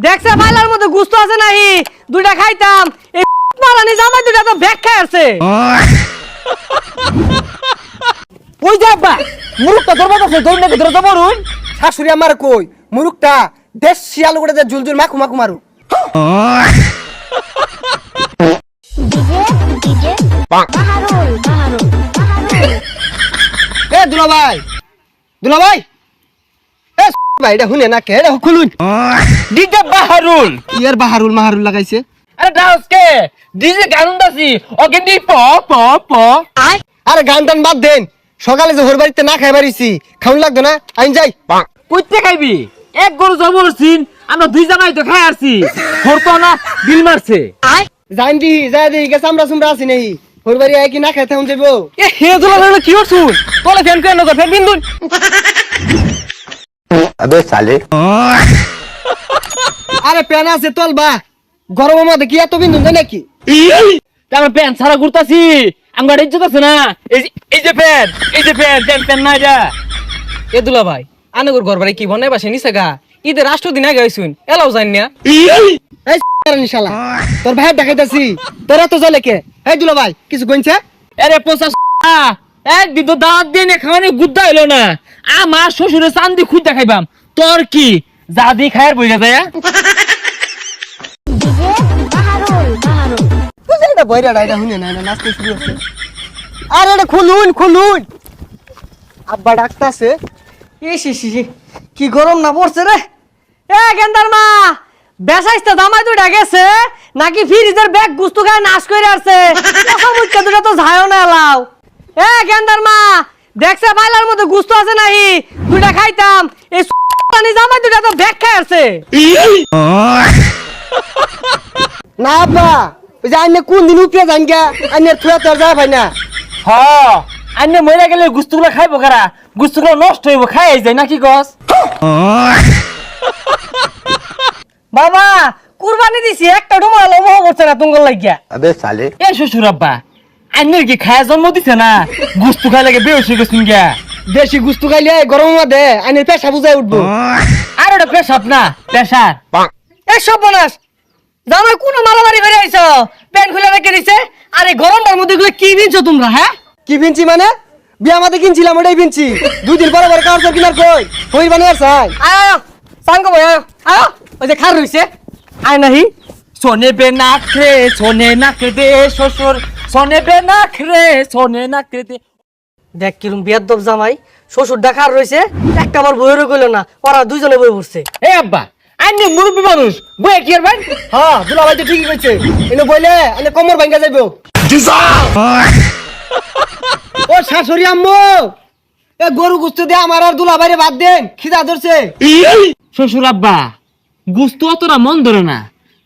দেখছে মাইলার মধ্যে গুস্ত আছে নাহি? দুইটা খাইতাম। এই মারানি জামাই দুইটা তো ব্যাগ খাই আছে ওই যে আব্বা? মুরুখটা ধরবা ধরুন নাকি ধরে যাবরুন শাশুড়ি আমার কই? মুরুকটা দেশ শিয়াল করে যে জুল জুল মাখু মাখু মারু। এ দুলা ভাই দুলা ভাই এটা শুনে না কে? এটা খুলুন। ডিজে বাহারুল। ইয়ার বাহারুল মাহারুল লাগাইছে। আরে ডাউস কে? ডিজে গানুন দাসি ওকে দি প প প। আরে গান টান বাদ দেন। সকালে যে বাড়িতে না খাই বাড়িছি খাউন লাগতো না? আইন যাই। কইতে খাইবি? এক গরু জবর সিন আমরা দুই জামাই তো খাই আসছি হরতো না বিল মারছে। জান দি যাই দি গেছে আমরা সুমরা আছি নেই। হোর বাড়ি আই কি না খাইতে হন যাব এ হে দুলা কি হচ্ছুন তোলে ফ্যান কেন তো ফ্যান বিন্দুন আবে সালে। আরে প্যান আছে তলবা গরমের মধ্যে কি এত বিন্দু নাকি? আমরা প্যান ছাড়া ঘুরতাছি আমার ইজ্জত আছে না? এই যে প্যান এই যে প্যান প্যান প্যান না যা। এ দুলা ভাই আনগর ঘর বাড়ি কি বনাই বাসে নিছে গা? ঈদের রাষ্ট্র দিন আগে হইছুন এলাও জান না। শালা তোর ভাই দেখাইতাছি তোরা তো জলে কে? এই দুলা ভাই কিছু গইছে আরে পোসা একদিন তো দাঁত দিয়ে খাওয়ানি গুদ্দা হইল না। আমার শ্বশুরে চান্দি খুঁজ দেখাইবাম। তোর কি? যা দি খায়ের বই যায় DJ Baharul Baharul বুঝলি এটা বইরা এটা শুনে না এটা নাচতে শুরু হচ্ছে। আরে এটা খুলুন খুলুন। আব্বা ডাকতাছে। ইস ইস ইস, কি গরম না পড়ছে রে। এ গেন্দার মা বেসাইতে দুইটা গেছে নাকি ফ্রিজের ব্যাগ গুস্তু গায়ে নাশ করে আসছে তো ঝায়ও না এ গেন্দার মা দেখছে ভাইলার মধ্যে গুস্ত আছে নাহি? দুইটা খাইতাম। এই পানি জামা দুইটা তো ব্যাগ খাই আছে না আব্বা ওই যে আইনে কোন দিন উপরে যান গা? আইনে থুয়া তোর যা ভাই না। হ আইনে মরে গেলে গুস্তগুলো খাইবো কারা? গুস্তগুলো নষ্ট হইব খাই যায় নাকি গস বাবা কুরবানি দিছি একটা ডুমা লবহ করছে না তুঙ্গল লাগিয়া। আবে সালে। এ শ্বশুর আব্বা আন্যের কি খায়া জন্ম দিছে না? গুস্তু খাই লাগে বেউস হয়ে গেছুন গিয়া দেশি গুস্তু খাইলে গরমের মধ্যে আইনের পেশা বুঝাই উঠবো। আর ওটা পেশাব না পেশার। এ সব বনাস। জামাই কোন মারামারি করে আইছো? প্যান্ট খুলে রেখে দিছে। আরে গরমটার মধ্যে এগুলো কি নিছো তোমরা হ্যাঁ? কি কিনছি মানে? বিয়া মাতে কিনছিলাম ওটাই কিনছি দুই দিন পরে পরে কাগজ কিনার কই? হই মানে আর চাই। আয় সাঙ্গ ভাই আয় ওই যে খার রইছে। আয় নাহি। সোনে বে নাক সোনে নাক দে শ্বশুর। সোনে বে নাক রে সোনে নাক দে। দেখ কিরম বিয়াদ্দব জামাই শ্বশুর দেখার রইছে একটা আমার বইয়েরও কইলো না ওরা দুইজনে বই পড়ছে। এ আব্বা আন্নে মুরব্বী মানুষ বয়ে কি আর ভাই? হ্যাঁ দুলা ভাই তো ঠিকই কইছে এনে বইলে এনে কোমর ভাঙ্গা যাইবো। ও শাশুড়ি আম্মু এ গরু গুস্তু দিয়ে আমার আর দুলা ভাইরে বাদ দেন খিদা ধরছে। শ্বশুর আব্বা গুস্তু অতটা মন ধরে না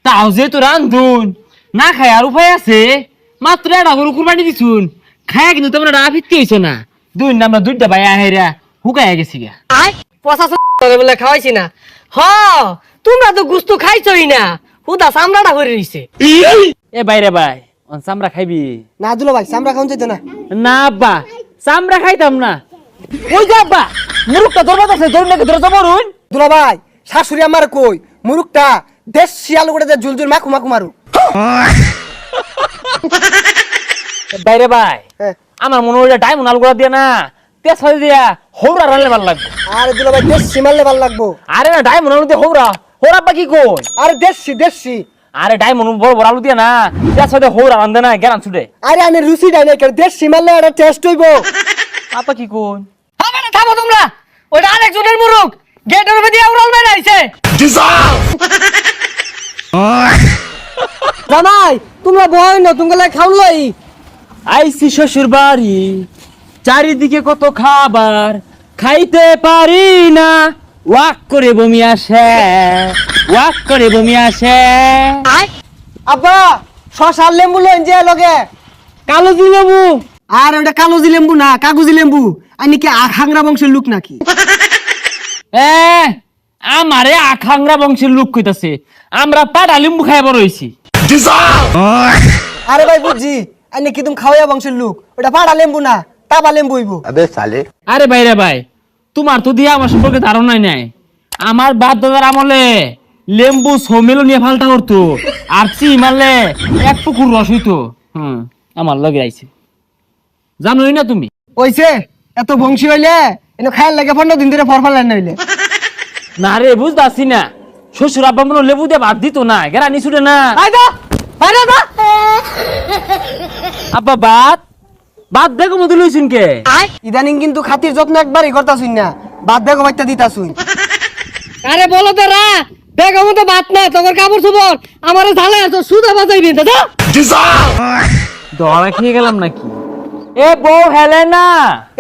তাও যে তো রান্ধুন না খাই আর উপায় আছে? মাত্র একটা গরু কুরবানি দিছুন। খায় কিন্তু তোমরা না ফিরতে হইছো না। দুই নাম্বার দুইটা ভাই আহেরা হুকায় গেছি গা আয় পচা চলে বলে খাওয়াইছি না। হ তোমরা তো গুস্তু খাইছই না। হুদা চামড়াটা হয়ে রইছে। এ বাইরে ভাই অন চামড়া খাইবি? না দুলা ভাই সামরা খাওন যেত না। না আব্বা চামড়া খাইতাম না। ওই যে আব্বা মুরুখটা ধরবা আছে ধরুন নাকি ধরে যাবরুন দুলা ভাই শাশুড়ি আমার কই মুরুকটা দেশ শিয়াল করে যে জুল জুল মাখু মাখু মারু বাইরে ভাই। হ্যাঁ। আমার মনে হয় ডায়মন্ড আলগুলা দিয়ে না তেজ হয়ে দিয়া হৌরা রানলে ভালো লাগবে। আরে দুলা ভাই দেশ সীমালে ভালো লাগবো। আরে না ডায়মন্ড আলু দিয়ে হৌরা। হৌরা আব্বা কি কই? আরে দেশি দেশি। আরে ডায়মন্ড বড় বড় আলু দিয়ে না তেজ হয়ে হৌরা রান্ধে না গেরান ছুটে। আরে আনে রুচি ডাই নাই দেশ সীমালে একটা টেস্ট হইবো। আপা কি কই? হবে না থামো তোমরা। ওইটা আরেকজনের মুরুখ। গেটের উপরে দিয়ে উড়াল মেরে আইছে। জামাই তোমরা বয় না তোমরা খাউন লই। আইসি শ্বশুর বাড়ি চারিদিকে কত খাবার খাইতে পারি না। ওয়াক করে বমি আসে ওয়াক করে বমি আসে। আব্বা শশার লেম্বু লইন যে লগে। কালো দিলেবু আর ওটা কালোজি লেম্বু না কাগজি লেম্বু। আনি কি আখাংরা বংশের লোক নাকি? এ আমারে আখাংরা বংশের লোক কইতাছে। আমরা পাটা লিম্বু খাই বড় হইছি। আরে ভাই বুঝছি। আইনে কি তুমি খাওয়াইয়া বংশের লোক? ওটা লেম্বু না তাবা লেম্বু হইব। সালে। আরে ভাই রে ভাই তোমার তো দিয়া আমার সম্পর্কে ধারণাই নাই। আমার বাপ দাদার আমলে লেম্বু সমেলো নিয়ে ফালতা করতো আর চি মারলে এক পুকুর রস হইতো। হুম আমার লগে আইছে। জানোই না তুমি? ওইছে এত বংশী হইলে এনে খায়াল লাগে পনেরো দিন ধরে ফরফর লাইন হইলে। না রে বুঝতে আসি না। শ্বশুর আব্বা মনে লেবু দিয়ে ভাত দিত না গেরা নিছুটে না। আব্বা দেখো মতো লইছুন কে ইদানিং কিন্তু খাতির যত্ন একবারই করতাছুন না। বাদ দেখো বাচ্চা দিতাছুন আরে বলো তো রা বেগ মতো বাত না তোমার কাপড় চোপড় আমার ঝালে তো সুদা বাজাইবি দাদা দড়া খেয়ে গেলাম নাকি? এ বউ হেলে না।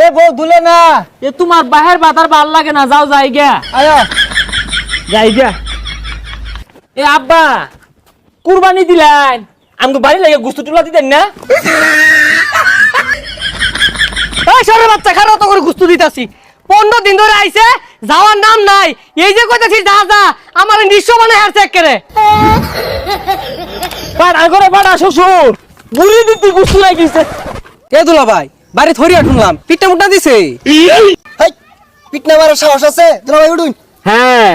এ বউ দুলে না। এ তোমার বাহের বাতার ভালো লাগে না যাও যাই গা আয়া। যাই গা এ আব্বা কুরবানি দিলেন। আমি বাড়ি লাগে গুস্তু টুলা দিতেন না? সরে বাচ্চা খারো তো করে গুস্তু দিতাছি? পনেরো দিন ধরে আইছে যাওয়ার নাম নাই। এই যে কইতাছি যা যা আমার নিঃস্ব মানে হারছে একেরে পাড়া করে পাড়া শ্বশুর দিতে গুস্তু লাগিছে এ দুলা ভাই বাড়ি থরিয়া শুনলাম পিঠটা মুটনা দিছে। পিঠনা মারার সাহস আছে? দুলা ভাই উঠুন। হ্যাঁ।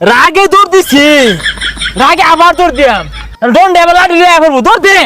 রাগে দৌড় দিছি। রাগে আবার দৌড় দিয়াম দৌড় ডেভেলপ দৌড় দে।